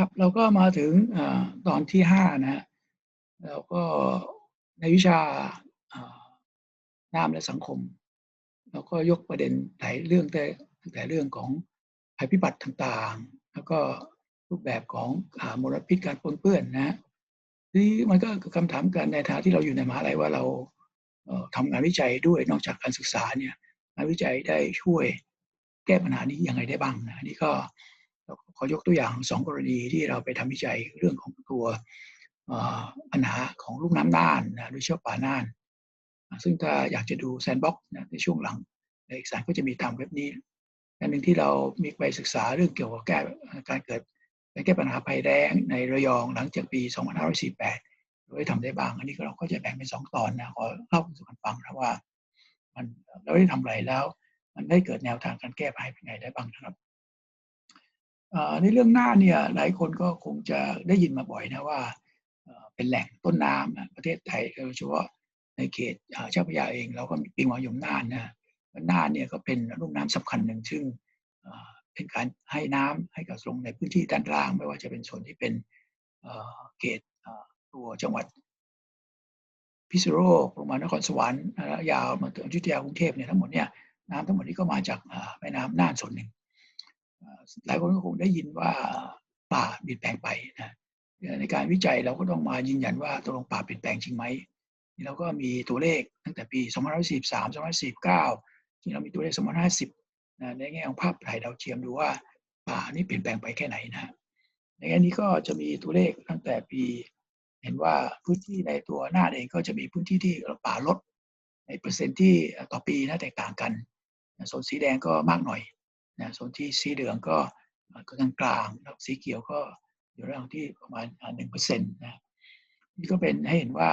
ครับเราก็มาถึงอตอนที่ห้านะฮะแล้วก็ในวิชาน้ำและสังคม เราก็ยกประเด็นหลายเรื่องแต่ตั้งแต่เรื่องของภัยพิบัติต่างๆ แล้วก็รูปแบบของมลพิษการปนเปื้อนนะฮะนี่มันก็คำถามกันในฐานะที่เราอยู่ในมหาลัยว่าเราทำงานวิจัยด้วยนอกจากการศึกษาเนี่ยงานวิจัยได้ช่วยแก้ปัญหานี้ยังไงได้บ้างนะนี่ก็ ขอยกตัวอย่างสองกรณีที่เราไปทำวิจัยเรื่องของตัวปัญหาของลูกน้ำน่านนะโดยเฉพาะป่าน่าน ซึ่งถ้าอยากจะดูแซนบ็อกนะในช่วงหลังเอกสารก็จะมีตามเว็บนี้อันหนึ่งที่เรามีไปศึกษาเรื่องเกี่ยวกับแก้การเกิดการแก้ปัญหาภัยแล้งในระยองหลังจากปี 2548โดยทำได้บ้าง อันนี้เราก็จะแบ่งเป็นสองตอนนะขอเล่าสู่กันฟังนะว่า มันเราได้ทำอะไรแล้ว มันได้เกิดแนวทางการแก้ภัยเป็นไงได้บ้างนะครับ ในเรื่องหน้าเนี่ยหลายคนก็คงจะได้ยินมาบ่อยนะว่าเป็นแหล่งต้นน้ำประเทศไทยโดยเฉพาะในเขตเจ้าพระยาเองเราก็มีปีงหวายมน่านนะน่านเนี่ยก็เป็นลุ่มน้ำสำคัญหนึ่งซึ่งเป็นการให้น้ำให้กับลงในพื้นที่ด้านล่าง ไม่ว่าจะเป็นส่วนที่เป็นเขตตัวจังหวัดพิษณุโลกลงมานครสวรรค์ยาวมาถึงอยุธยากรุงเทพเนี่ยทั้งหมดเนี่ยน้ำทั้งหมดนี้ก็มาจากแม่น้ำน่านส่วนหนึ่ง หลายคนก็คงได้ยินว่าป่าเปลี่ยนแปลงไปนะในการวิจัยเราก็ต้องมายืนยันว่าตกลงป่าเปลี่ยนแปลงจริงไหมนี่เราก็มีตัวเลขตั้งแต่ปี2543 2549ที่เรามีตัวเลข2550นะในแง่ของภาพถ่ายดาวเทียมดูว่าป่านี่เปลี่ยนแปลงไปแค่ไหนนะในแง่นี้ก็จะมีตัวเลขตั้งแต่ปี เห็นว่าพื้นที่ในตัวหน้าเองก็จะมีพื้นที่ที่ป่าลดในเปอร์เซ็นต์ที่ต่อปีนะแตกต่างกันโซนสีแดงก็มากหน่อย นะส่วนที่สีเหลืองก็ก็กลางกลางแล้วสีเขียวก็อยู่ระดับที่ประมาณหนึ่งเปอร์เซ็นต์นะนี่ก็เป็นให้เห็นว่า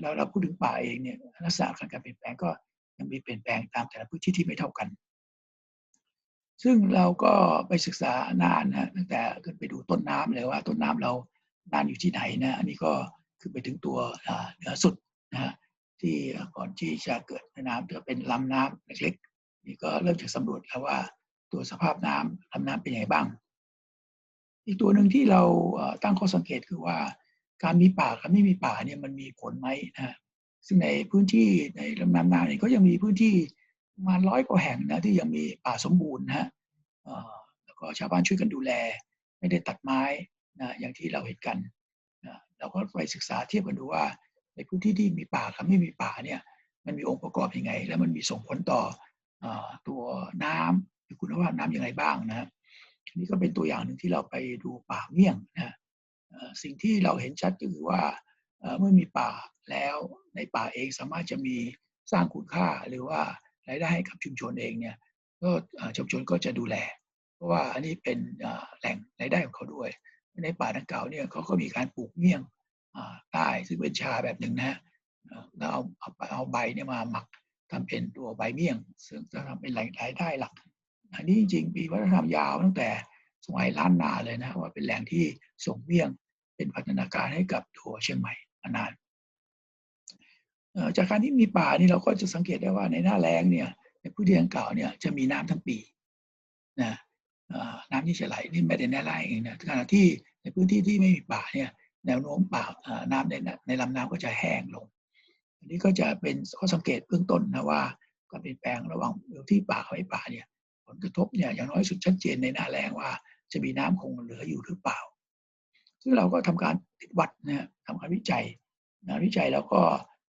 เราเราพูดถึงป่าเองเนี่ยลักษณะการเปลี่ยนแปลงก็ยังมีเปลี่ยนแปลงตามแต่ละพื้นที่ที่ไม่เท่ากัน ซึ่งเราก็ไปศึกษานานนะตั้งแต่ขึ้นไปดูต้นน้ำเลยว่าต้นน้ำเรานานอยู่ที่ไหนนะอันนี้ก็คือไปถึงตัวเหนือสุดนะที่ก่อนที่จะเกิดน้ำจะเป็นลำน้ำเล็กๆนี่ก็เริ่มจากสำรวจแล้วว่า ตัวสภาพน้ำลำน้ำเป็นยังไงบ้าง อีกตัวหนึ่งที่เราตั้งข้อสังเกตคือว่า การมีป่ากับไม่มีป่าเนี่ยมันมีผลไหมนะซึ่งในพื้นที่ในลำน้ำนาเนี่ยก็ยังมีพื้นที่ประมาณร้อยกว่าแห่งนะที่ยังมีป่าสมบูรณ์นะฮะแล้วก็ชาวบ้านช่วยกันดูแล ไม่ได้ตัดไม้นะอย่างที่เราเห็นกันนะเราก็ไปศึกษาเทียบกันดูว่า ในพื้นที่ที่มีป่ากับไม่มีป่าเนี่ยมันมีองค์ประกอบยังไง แล้วมันมีส่งผลต่อตัวน้ำคุณภาพน้ำอย่างไรบ้างนะนี่ก็เป็นตัวอย่างหนึ่งที่เราไปดูป่าเมี่ยงนะสิ่งที่เราเห็นชัดก็คือว่าเมื่อมีป่าแล้วในป่าเองสามารถจะมีสร้างคุณค่าหรือว่ารายได้ให้กับชุมชนเองเนี่ยก็ชุมชนก็จะดูแล เพราะว่าอันนี้เป็นแหล่งรายได้ของเขาด้วย ในป่าดังกล่าวเนี่ยเขาก็มีการปลูกเมี่ยงใต้ซึ่งเป็นชาแบบหนึ่งนะแล้วเอาเอาใบเนี่ยมาหมักทำเป็นตัวใบเมี่ยง ซึ่งจะทำเป็นรายได้หลัก อันนี้จริงๆมีวัฒนธรรมยาวตั้งแต่สมัยล้านนาเลยนะว่าเป็นแหล่งที่ส่งเมี่ยงเป็นพัฒนาการให้กับตัวเชียงใหม่มานานจากการที่มีป่านี่เราก็จะสังเกตได้ว่าในหน้าแล้งเนี่ยในพื้นที่ดังกล่าวเนี่ยจะมีน้ำทั้งปีนะน้ำที่จะไหลนี่ไม่ได้แน่ไรเองนะขณะที่ในพื้นที่ที่ไม่มีป่าเนี่ยแนวโน้มป่าน้ำในในลำน้ำก็จะแห้งลง อันนี้ก็จะเป็นข้อสังเกตเบื้องต้นนะว่าการเปลี่ยนแปลงระหว่างที่ป่ากับไม่ป่าเนี่ย ผลกระทบเนี่ยอย่างน้อยสุดชัดเจนในหน้าแรงว่า จะมีน้ำคงเหลืออยู่หรือเปล่า ซึ่งเราก็ทำการติดวัดนะทำการวิจัยงานวิจัยแล้วก็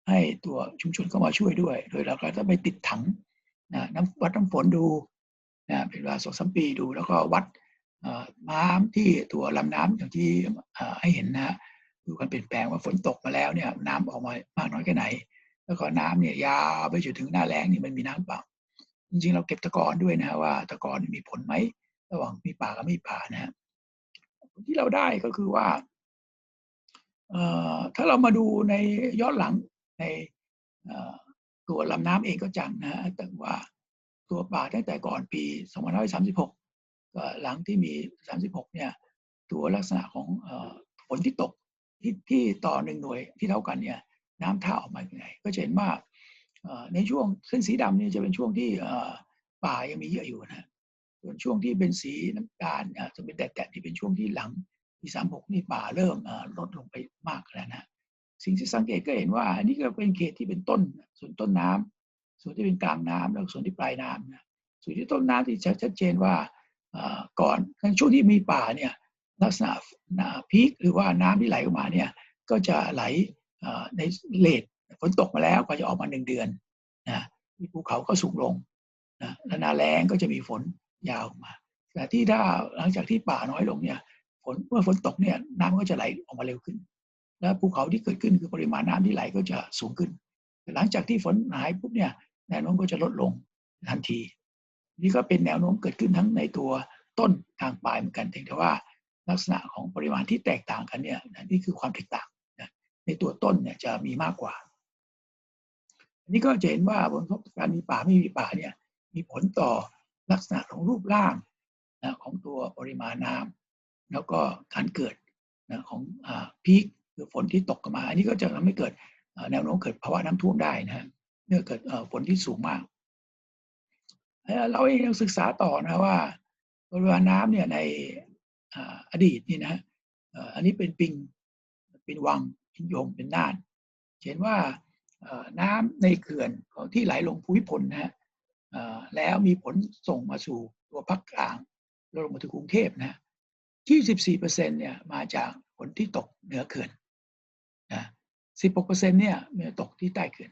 ให้ตัวชุมชนเข้ามาช่วยด้วย โดยเราก็จะไปติดถังนะน้ำวัดน้ำฝนดูนะเป็นเวลาสองสามปีดู แล้วก็วัดน้ำที่ตัวลำน้ำอย่างที่ให้เห็นนะดูการเปลี่ยนแปลงว่าฝนตกมาแล้วเนี่ยน้ำออกมามากน้อยแค่ไหน แล้วก็น้ำเนี่ยยาวไปจนถึงหน้าแล้งนี่มันมีน้ำเปล่า จริงๆเราเก็บตะกอนด้วยนะว่าตะกอนมีผลไหมระหว่างมีป่ากับไม่ป่านะฮะที่เราได้ก็คือว่าถ้าเรามาดูในย้อนหลังในตัวลำน้ำเองก็จังนะแต่ว่าตัวป่าตั้งแต่ก่อนปี 2536ก็หลังที่มี 36 เนี่ย ตัวลักษณะของฝนที่ตกที่ที่ต่อหนึ่งหน่วยที่เท่ากันเนี่ย น้ำท่าออกมาอย่างไรก็จะเห็นว่า ในช่วงเส้นสีดำนี่จะเป็นช่วงที่ป่ายังมีเยอะอยู่นะส่วนช่วงที่เป็นสีน้ำตาลจะเป็นแดดๆที่เป็นช่วงที่หลังปีสามหกนี่ป่าเริ่มลดลงไปมากแล้วนะสิ่งที่สังเกตก็เห็นว่า อันนี้ก็เป็นเขตที่เป็นต้นส่วนต้นน้ำส่วนที่เป็นกลางน้ำแล้วส่วนที่ปลายน้ำนะส่วนที่ต้นน้ำที่ชัดเจนว่าก่อนในช่วงที่มีป่าเนี่ยลักษณะพีคหรือว่าน้ำที่ไหลออกมาเนี่ยก็จะไหลในเลท ฝนตกมาแล้วก็จะออกมาหนึ่งเดือนนะมีภูเขาก็สูงลงนะและนาแรงก็จะมีฝนยาวมา แต่ที่ถ้าหลังจากที่ป่าน้อยลงเนี่ยฝนเมื่อฝนตกเนี่ยน้ำก็จะไหลออกมาเร็วขึ้น และภูเขาที่เกิดขึ้นคือปริมาณน้ำที่ไหลก็จะสูงขึ้น หลังจากที่ฝนหายปุ๊บเนี่ยแนวโน้มก็จะลดลงทันที นี่ก็เป็นแนวโน้มเกิดขึ้นทั้งในตัวต้นทางปลายเหมือนกันแต่ว่าลักษณะของปริมาณที่แตกต่างกันเนี่ยนี่คือความแตกต่างในตัวต้นเนี่ยจะมีมากกว่า นนี้ก็จะเห็นว่าบนทบการมีป่าไม่มีป่าเนี่ยมีผลต่อลักษณะของรูปร่างนะของตัวปริมาณน้ำแล้วก็การเกิดนะของพีคคือฝนที่ตกมา อันนี้ก็จะทำให้เกิดแนวโน้มเกิดภาวะน้ำท่วมได้นะเมื่อเกิดฝนที่สูงมากเราเองยังศึกษาต่อนะว่าปริมาณน้ำเนี่ยในอดีตนี่นะอันนี้เป็นปิงเป็นวังเป็นยมเป็นน่านเห็นว่า น้ำในเขื่อนที่ไหลลงภูมิพลนะฮะแล้วมีผลส่งมาสู่ตัวภาคกลางลงมาถึงกรุงเทพนะที่14%เนี่ยมาจากฝนที่ตกเหนือเขื่อนนะ16%เนี่ยมีตกที่ใต้เขื่อน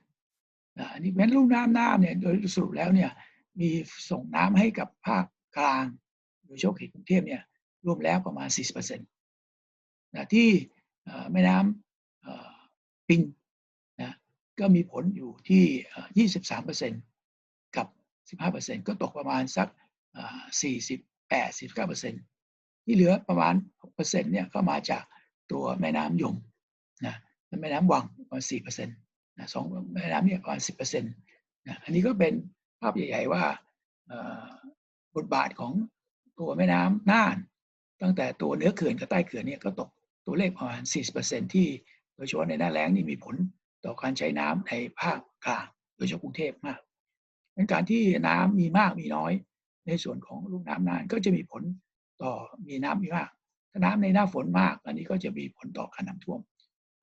นะอันนี้แม้ลูกน้ำน้ำเนี่ยโดยสรุปแล้วเนี่ยมีส่งน้ำให้กับภาคกลางโดยเฉพาะเขตกรุงเทพเนี่ยรวมแล้วประมาณ40%นะที่แม่น้ำปิง ก็มีผลอยู่ที่ 23%กับ 15%ก็ตกประมาณสัก 48 49%ที่เหลือประมาณ 6%เนี่ยก็มาจากตัวแม่น้ำยมนะแม่น้ำวังประมาณ4%นะสองแม่น้ำเนี่ยประมาณ 10%นะอันนี้ก็เป็นภาพใหญ่ ๆ ว่าบทบาทของตัวแม่น้ำน่าน ตั้งแต่ตัวเนื้อเขื่อนกับใต้เขื่อนเนี่ยก็ตกตัวเลขประมาณ 40%ที่โดยเฉพาะในหน้าแล้งนี่มีผล ต่อการใช้น้ำในภาคกลางโดยเฉพาะกรุงเทพมากการที่น้ำมีมากมีน้อย ในส่วนของลูกน้ำนานก็จะมีผลต่อมีน้ำมีมาก ถ้าน้ำในหน้าฝนมาก อันนี้ก็จะมีผลต่อการน้ำท่วม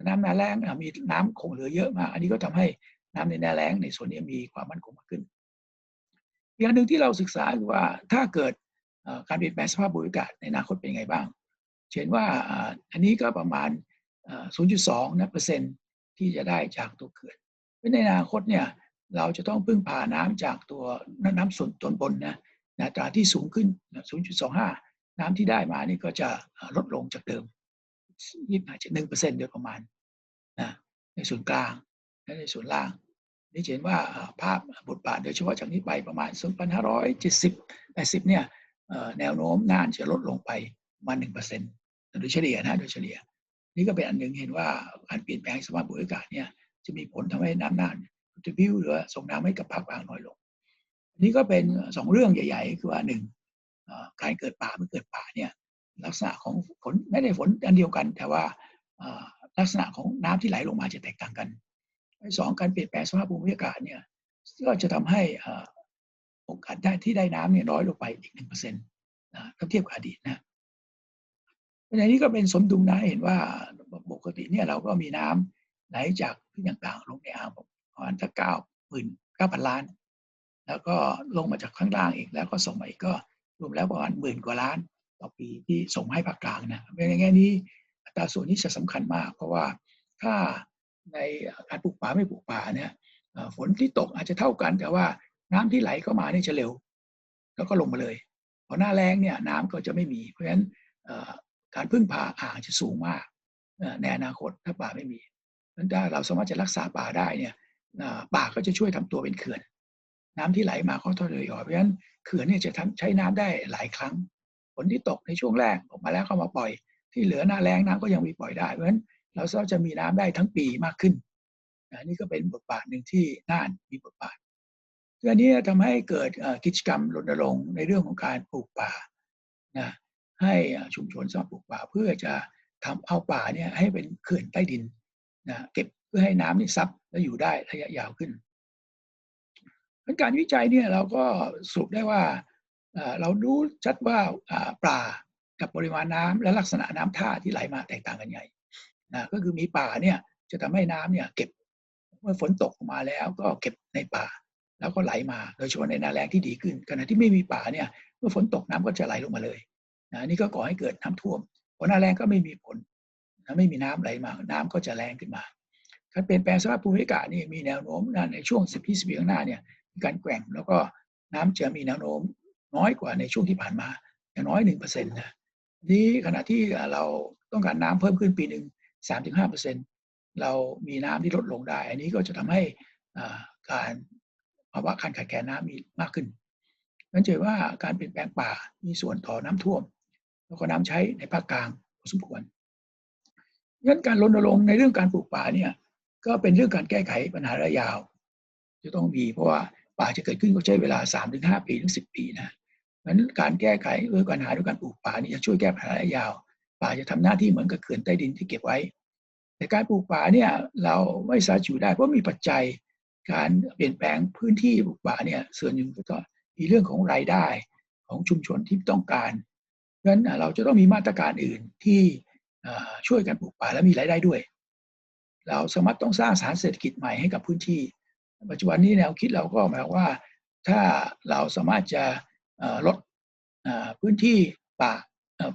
น้ำหน้าแล้งมีน้ำคงเหลือเยอะมาก อันนี้ก็ทำให้น้ำในน้าแล้งในส่วนนี้มีความมั่นคงมากขึ้น อีกอันหนึ่งที่เราศึกษาคือว่าถ้าเกิดการเปลี่ยนแปลงสภาพภูมิอากาศในอนาคตเป็นไงบ้างเห็นว่าอันนี้ก็ประมาณ 0.2นะเปอร์เซ็นต์ ที่จะได้จากตัวเขื่อนในอนาคตเนี่ยเราจะต้องพึ่งพาน้ำจากตัวน้ำส่วนตนบนนะอัตราที่สูงขึ้น 0.25 น้ำที่ได้มานี่ก็จะลดลงจากเดิมยี่สิบจากหนึ่งเปอร์เซ็นต์โดยประมาณนะในส่วนกลางและในส่วนล่างนี่เห็นว่าภาพบทบาทโดยเฉพาะจากนี้ไปประมาณ 2,570 80 เนี่ยแนวโน้มน่านจะลดลงไปมาหนึ่งเปอร์เซ็นต์โดยเฉลี่ยนะโดยเฉลี่ย นี่ก็เป็นอันหนึ่งเห็นว่าการเปลี่ยนแปลงสภาพภูมิอากาศเนี่ยจะมีผลทำให้น้ำน่านจะบิวหรือส่งน้ำให้กับภาคกลางน้อยลงนนี้ก็เป็นสองเรื่องใหญ่ ๆ คือว่าหนึ่งการเกิดป่าเมื่อเกิดป่าเนี่ยลักษณะของฝนไม่ได้ฝนอันเดียวกัน แต่ว่าลักษณะของน้ำที่ไหลลงมาจะแตกต่างกันสองการเปลี่ยนแปลงสภาพภูมิอากาศเนี่ยก็จะทำให้โอกาสได้ที่ได้น้ำเนี่ยน้อยลงไปอีกหนึ่งเปอร์เซ็นต์นะถ้าเทียบกับอดีตนะ ในนี้ก็เป็นสมดุลนะเห็นว่าปกติเนี่ยเราก็มีน้ำไหลจากที่ต่างๆ ลงในอ่างประมาณสักเก้าหมื่นเก้าพันล้าน แล้วก็ลงมาจากข้างล่างอีกแล้วก็ส่งมาอีกก็รวมแล้วประมาณหมื่นกว่าล้าน ต่อปีที่ส่งให้ภาคกลางนะในแง่นี้อัตราส่วนนี้จะสำคัญมาก เพราะว่าถ้าในการปลูกป่าไม่ปลูกป่าเนี่ยฝนที่ตกอาจจะเท่ากัน แต่ว่าน้ำที่ไหลเข้ามาเนี่ยจะเร็ว แล้วก็ลงมาเลยพอหน้าแรงเนี่ยน้ำก็จะไม่มีเพราะฉะนั้น การพึ่งพาอ่างจะสูงมากในอนาคตถ้าป่าไม่มีนั้นถ้าเราสามารถจะรักษาป่าได้เนี่ยป่าก็จะช่วยทำตัวเป็นเขื่อน น้ำที่ไหลมาก็ทะเลยออเพราะฉะนั้นเขื่อนเนี่ยจะทำใช้น้ำได้หลายครั้งฝนที่ตกในช่วงแรกออกมาแล้วเข้ามาปล่อย ที่เหลือหน้าแรงน้ำก็ยังมีปล่อยได้เพราะฉะนั้นเราจะมีน้ำได้ทั้งปีมากขึ้นนี่ก็เป็นบทบาทหนึ่งที่น่านมีบทบาทเรื่อันนี้ทำให้เกิดกิจกรรมรณรงค์ในเรื่องของการปลูกป่านะ ให้ชุมชนสร้างปลูกป่าเพื่อจะทำเอาป่าเนี่ยให้เป็นเขื่อนใต้ดินนะเก็บเพื่อให้น้ำนี่ซับและอยู่ได้ระยะยาวขึ้นการวิจัยเนี่ยเราก็สรุปได้ว่าเรารู้ชัดว่าปลากับปริมาณน้ำและลักษณะน้ำท่าที่ไหลมาแตกต่างกันใหญ่นะก็คือมีป่าเนี่ยจะทำให้น้ำเนี่ยเก็บเมื่อฝนตกมาแล้วก็เก็บในป่า แล้วก็ไหลมาโดยเฉพาะในนาแรงที่ดีขึ้นขณะที่ไม่มีป่าเนี่ยเมื่อฝนตกน้ำก็จะไหลลงมาเลย นะนี่ก็ก่อให้เกิดน้ำท่วมพอหน้าแรงก็ไม่มีผลนะไม่มีน้ำไหลมา น้ำก็จะแรงขึ้นมา การเปลี่ยนแปลงสภาพภูมิอากาศนี่มีแนวโน้มในช่วง 10-20ปีข้างหน้าเนี่ยมีการแกว่งแล้วก็น้ำจะมีแนวโน้มน้อยกว่าในช่วงที่ผ่านมาอย่างน้อยหนึ่งเปอร์เซ็นต์นะนี้ขณะที่เราต้องการน้ำเพิ่มขึ้นปีหนึ่งสามถึงห้าเปอร์เซ็นต์เรามีน้ำที่ลดลงได้ อันนี้ก็จะทำให้การภาวะการขาดแคลนน้ำมีมากขึ้นนั่นจอว่าการเปลี่ยนแปลงป่ามีส่วนต่อน้ำท่วม แล้วก็น้ำใช้ในภาคกลางพอสมควรงั้นการรณรงค์ในเรื่องการปลูกป่าเนี่ย ก็เป็นเรื่องการแก้ไขปัญหาระยะยาว จะต้องมีเพราะว่าป่าจะเกิดขึ้นก็ใช้เวลา3-5ปีถึง10ปีนะเพราะฉะนั้นการแก้ไขเรื่องปัญหาด้วยการปลูกป่านี่จะช่วยแก้ปัญหาระยะยาว ป่าจะทำหน้าที่เหมือนกับเขื่อนใต้ดินที่เก็บไว้ แต่การปลูกป่าเนี่ยเราไม่สามารถอยู่ได้เพราะมีปัจจัยการเปลี่ยนแปลงพื้นที่ปลูกป่าเนี่ยส่วนหนึ่งก็มีเรื่องของรายได้ของชุมชนที่ต้องการ นั้นเราจะต้องมีมาตรการอื่นที่ช่วยกันปลูกป่าและมีรายได้ด้วย เราสามารถต้องสร้างสานเศรษฐกิจใหม่ให้กับพื้นที่ ปัจจุบันนี้แนวคิดเราก็หมายว่า ถ้าเราสามารถจะลดพื้นที่ป่า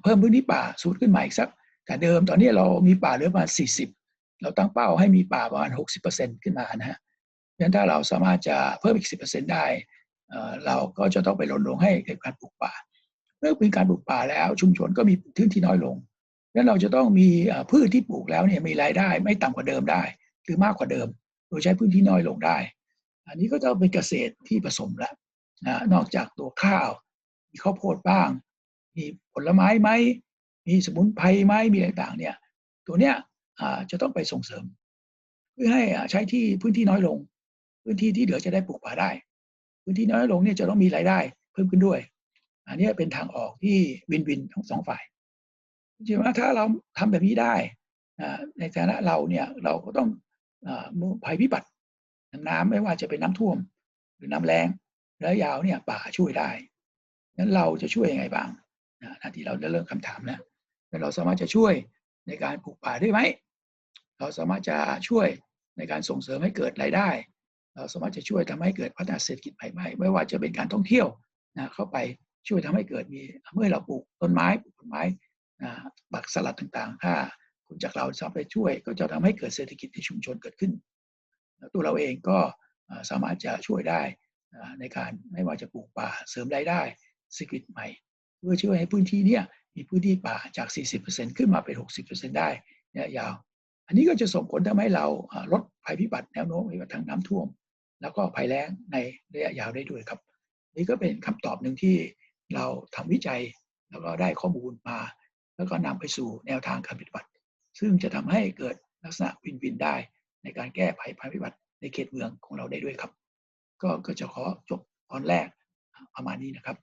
เพิ่มพื้นที่ป่าสูดขึ้นมาอีกสักแต่เดิมตอนนี้เรามีป่าเหลือประมาณ 40 เราตั้งเป้าให้มีป่าประมาณ 60%ขึ้นมานะฮะเพราะฉะนั้นถ้าเราสามารถจะเพิ่มอีก 10%ได้ เราก็จะต้องไปรณรงค์ให้เกิดการปลูกป่า เมื่อมีการปลูกป่าแล้ว ชุมชนก็มีพื้นที่น้อยลงนั้นเราจะต้องมีพืชที่ปลูกแล้วเนี่ยมีรายได้ไม่ต่ำกว่าเดิมได้ หรือมากกว่าเดิม โดยใช้พื้นที่น้อยลงได้ อันนี้ก็จะเป็นเกษตรที่ผสมแล้วนะนอกจากตัวข้าว มีข้าวโพดบ้าง มีผลไม้ไหมมีสมุนไพรไหมมีอะไรต่างเนี่ย ตัวเนี้ยจะต้องไปส่งเสริม เพื่อให้ใช้ที่พื้นที่น้อยลง พื้นที่ที่เหลือจะได้ปลูกป่าได้ พื้นที่น้อยลงเนี่ยจะต้องมีรายได้ เพิ่มขึ้นด้วย อันนี้เป็นทางออกที่วินวินทั้งสองฝ่ายจริงๆว่าถ้าเราทำแบบนี้ได้ในฐานะเราเนี่ยเราก็ต้องภัยพิบัติน้ำไม่ว่าจะเป็นน้ำท่วม หรือน้ำแรงระยะยาวเนี่ยป่าช่วยได้นั้นเราจะช่วยยังไงบ้างนะที่เราได้เริ่มคำถามแล้วเราสามารถจะช่วยในการปลูกป่าได้ไหมเราสามารถจะช่วยในการส่งเสริมให้เกิดรายได้ เราสามารถจะช่วยทำให้เกิดพัฒนาเศรษฐกิจใหม่ๆไม่ว่าจะเป็นการท่องเที่ยวนะเข้าไป ช่วยทำให้เกิดมีเมื่อเราปลูกต้นไม้ปลูกต้นไม้บักสลัดต่างๆ ถ้าคุณจากเราสามารถไปช่วย ก็จะทำให้เกิดเศรษฐกิจในชุมชนเกิดขึ้น ตัวเราเองก็สามารถจะช่วยได้ในการไม่ว่าจะปลูกป่าเสริมรายได้เศรษฐกิจใหม่ เพื่อช่วยให้พื้นที่นี้มีพื้นที่ป่าจาก 40%ขึ้นมาเป็น 60%ได้เนี่ยยาว อันนี้ก็จะส่งผลทำให้เราลดภัยพิบัติแนวโน้มภัยพิบัติทางน้ำท่วม แล้วก็ภัยแล้งในระยะยาวได้ด้วยครับ นี่ก็เป็นคำตอบหนึ่งที่ เราทำวิจัยแล้วก็ได้ข้อมูลมา แล้วก็นำไปสู่แนวทางการปฏิบัติ ซึ่งจะทำให้เกิดลักษณะวินวินได้ ในการแก้ภัยภัยพิบัติในเขตเมืองของเราได้ด้วยครับ ก็ก็จะขอจบตอนแรกประมาณนี้นะครับ